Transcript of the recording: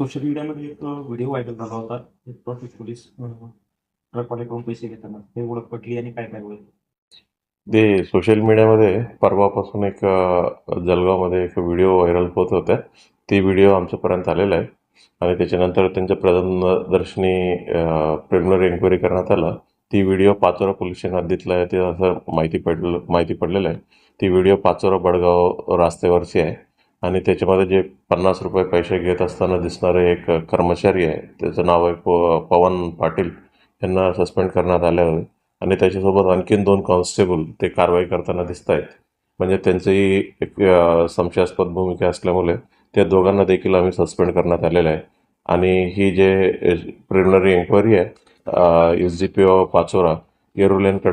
Social मीडियामध्ये एक video viral झाला होता. एक ट्रॉफिक पोलीस ट्रकवाल्याकडून पैसे घेताना. हे ओळख पटली आणि काय काय ओळख ते सोशल मीडियामध्ये परवापासून एक अ, जळगावमध्ये एक व्हिडिओ व्हायरल होत होत्या ती व्हिडिओ आमच्यापर्यंत आलेला आहे. आणि त्याच्यानंतर त्यांच्या प्रदर्शनी प्रिलिमिनरी एन्क्वायरी करण्यात आला. ती व्हिडिओ पाचोरा पोलीस स्टेशन हद्दीतला आहे. ते असं माहिती पडलं माहिती पडलेलं आहे. ती व्हिडिओ पाचोरा बडगाव रस्त्यावरची आहे. आणि त्याच्यामध्ये जे पन्नास रुपये पैसे घेत असताना दिसणारे एक कर्मचारी आहे त्याचं नाव आहे प पवन पाटील. यांना सस्पेंड करण्यात आले होते. आणि त्याच्यासोबत आणखीन दोन कॉन्स्टेबल ते कारवाई करताना दिसत आहेत म्हणजे त्यांचीही एक संशयास्पद भूमिका असल्यामुळे त्या दोघांना देखील आम्ही सस्पेंड करण्यात आलेलं आहे. आणि ही जे प्रिलिमिनरी एन्क्वायरी आहे S G P O Pachora येरुलेनकडे